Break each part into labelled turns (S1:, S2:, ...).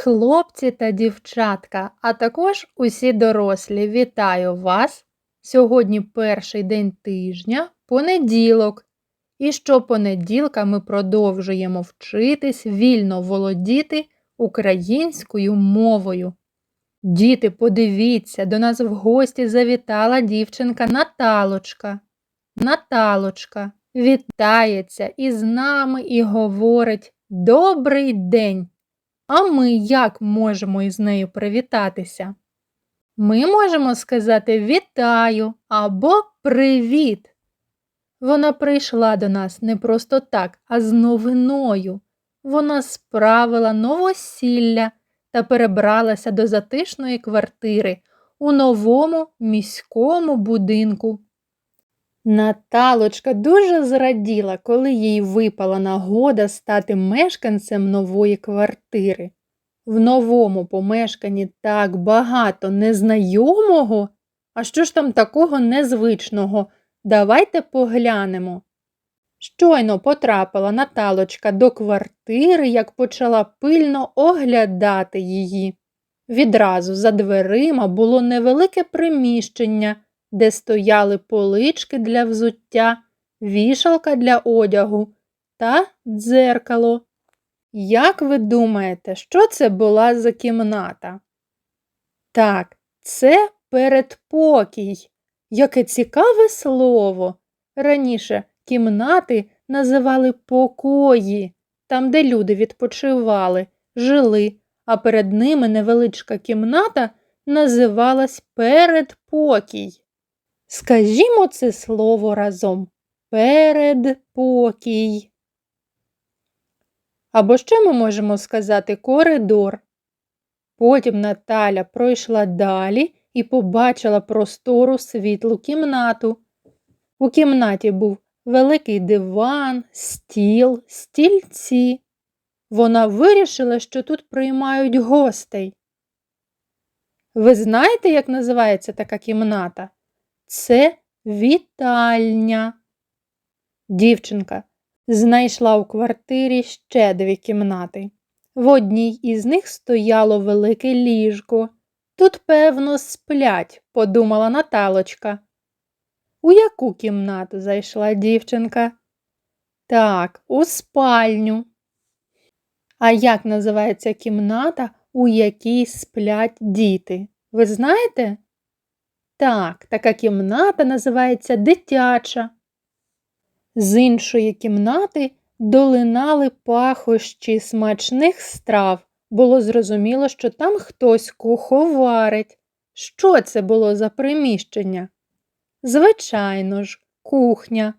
S1: Хлопці та дівчатка, а також усі дорослі, вітаю вас! Сьогодні перший день тижня, понеділок. І щопонеділка ми продовжуємо вчитись вільно володіти українською мовою. Діти, подивіться, до нас в гості завітала дівчинка Наталочка. Наталочка вітається із нами і говорить Добрий день! А ми як можемо із нею привітатися? Ми можемо сказати вітаю або привіт. Вона прийшла до нас не просто так, а з новиною. Вона справила новосілля та перебралася до затишної квартири у новому міському будинку. Наталочка дуже зраділа, коли їй випала нагода стати мешканцем нової квартири. В новому помешканні так багато незнайомого. А що ж там такого незвичного? Давайте поглянемо. Щойно потрапила Наталочка до квартири, як почала пильно оглядати її. Відразу за дверима було невелике приміщення де стояли полички для взуття, вішалка для одягу та дзеркало. Як ви думаєте, що це була за кімната? Так, це передпокій. Яке цікаве слово. Раніше кімнати називали покої, там, де люди відпочивали, жили, а перед ними невеличка кімната називалась передпокій. Скажімо це слово разом передпокій. Або ще ми можемо сказати коридор. Потім Наталя пройшла далі і побачила простору світлу кімнату. У кімнаті був великий диван, стіл, стільці. Вона вирішила, що тут приймають гостей. Ви знаєте, як називається така кімната? Це вітальня. Дівчинка знайшла у квартирі ще дві кімнати. В одній із них стояло велике ліжко. Тут, певно, сплять, подумала Наталочка. У яку кімнату зайшла дівчинка? Так, у спальню. А як називається кімната, у якій сплять діти? Ви знаєте? Так, така кімната називається дитяча. З іншої кімнати долинали пахощі смачних страв. Було зрозуміло, що там хтось куховарить. Що це було за приміщення? Звичайно ж, кухня.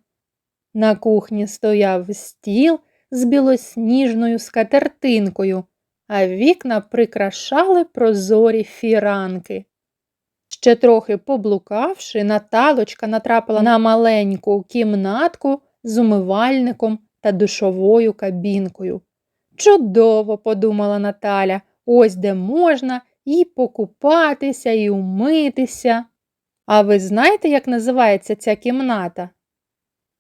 S1: На кухні стояв стіл з білосніжною скатертинкою, а вікна прикрашали прозорі фіранки. Ще трохи поблукавши, Наталочка натрапила на маленьку кімнатку з умивальником та душовою кабінкою. Чудово, подумала Наталя, ось де можна і покупатися, і умитися. А ви знаєте, як називається ця кімната?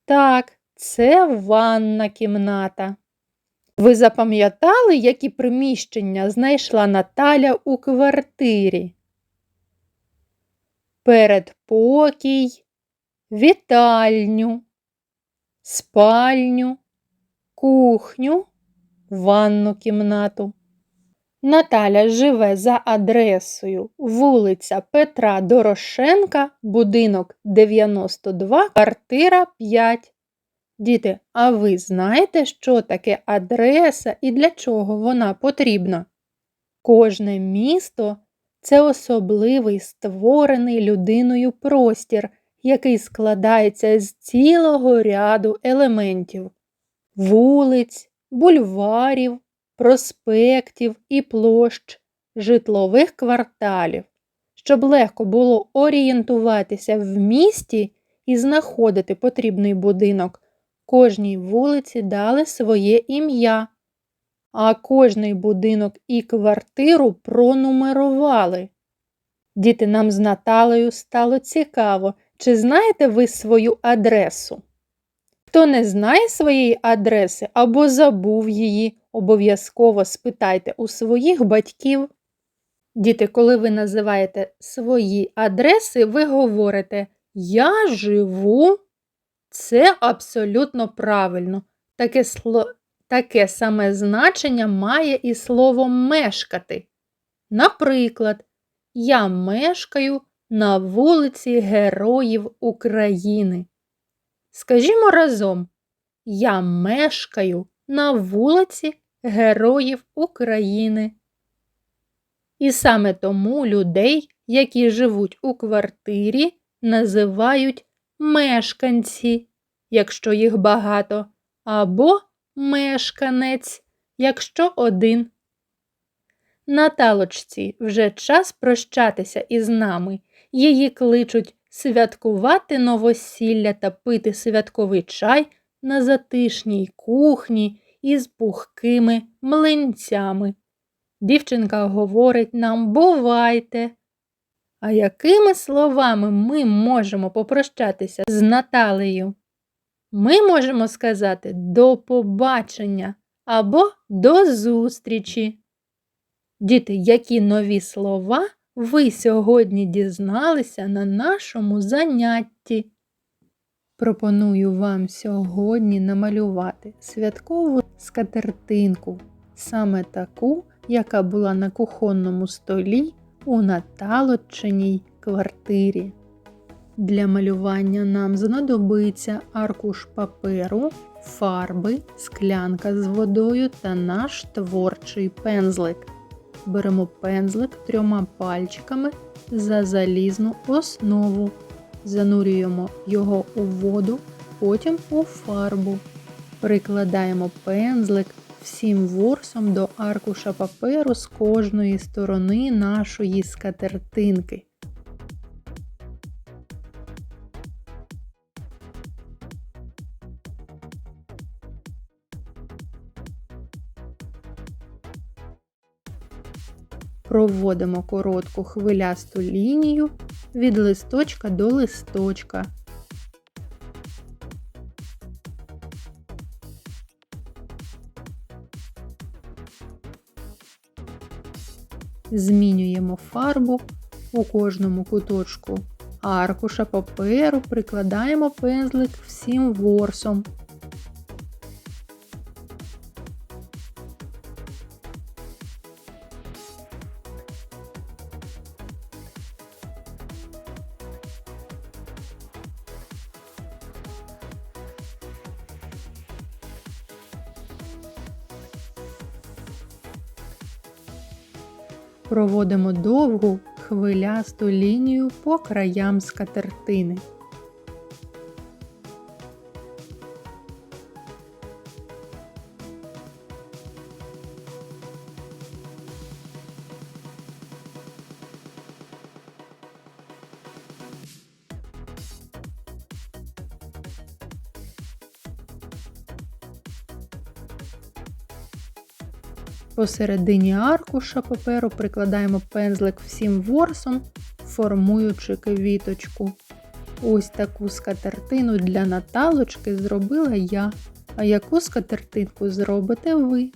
S1: Так, це ванна кімната. Ви запам'ятали, які приміщення знайшла Наталя у квартирі? Передпокій, вітальню, спальню, кухню, ванну кімнату. Наталя живе за адресою вулиця Петра Дорошенка, будинок 92, квартира 5. Діти, а ви знаєте, що таке адреса і для чого вона потрібна? Кожне місто це особливий створений людиною простір, який складається з цілого ряду елементів вулиць, бульварів, проспектів і площ, житлових кварталів. Щоб легко було орієнтуватися в місті і знаходити потрібний будинок, кожній вулиці дали своє ім'я а кожний будинок і квартиру пронумерували. Діти нам з Наталею стало цікаво, чи знаєте ви свою адресу? Хто не знає своєї адреси або забув її, обов'язково спитайте у своїх батьків. Діти, коли ви називаєте свої адреси, ви говорите Я живу. Це абсолютно правильно. Таке. Таке саме значення має і слово мешкати. Наприклад, я мешкаю на вулиці Героїв України. Скажімо разом, я мешкаю на вулиці Героїв України. І саме тому людей, які живуть у квартирі, називають мешканці, якщо їх багато, або мешканець, якщо один. Наталочці вже час прощатися із нами. Її кличуть святкувати новосілля та пити святковий чай на затишній кухні із пухкими млинцями. Дівчинка говорить нам бувайте. А якими словами ми можемо попрощатися з Наталею? Ми можемо сказати до побачення або до зустрічі. Діти, які нові слова ви сьогодні дізналися на нашому занятті? Пропоную вам сьогодні намалювати святкову скатертинку, саме таку, яка була на кухонному столі у Наталоччиній квартирі. Для малювання нам знадобиться аркуш паперу, фарби, склянка з водою та наш творчий пензлик. Беремо пензлик трьома пальчиками за залізну основу. Занурюємо його у воду, потім у фарбу. Прикладаємо пензлик всім ворсом до аркуша паперу з кожної сторони нашої скатертинки. Проводимо коротку хвилясту лінію від листочка до листочка. Змінюємо фарбу у кожному куточку аркуша паперу, прикладаємо пензлик всім ворсом. Проводимо довгу хвилясту лінію по краям скатертини. Посередині аркуша паперу прикладаємо пензлик всім ворсом, формуючи квіточку. Ось таку скатертину для Наталочки зробила я. А яку скатертинку зробите ви?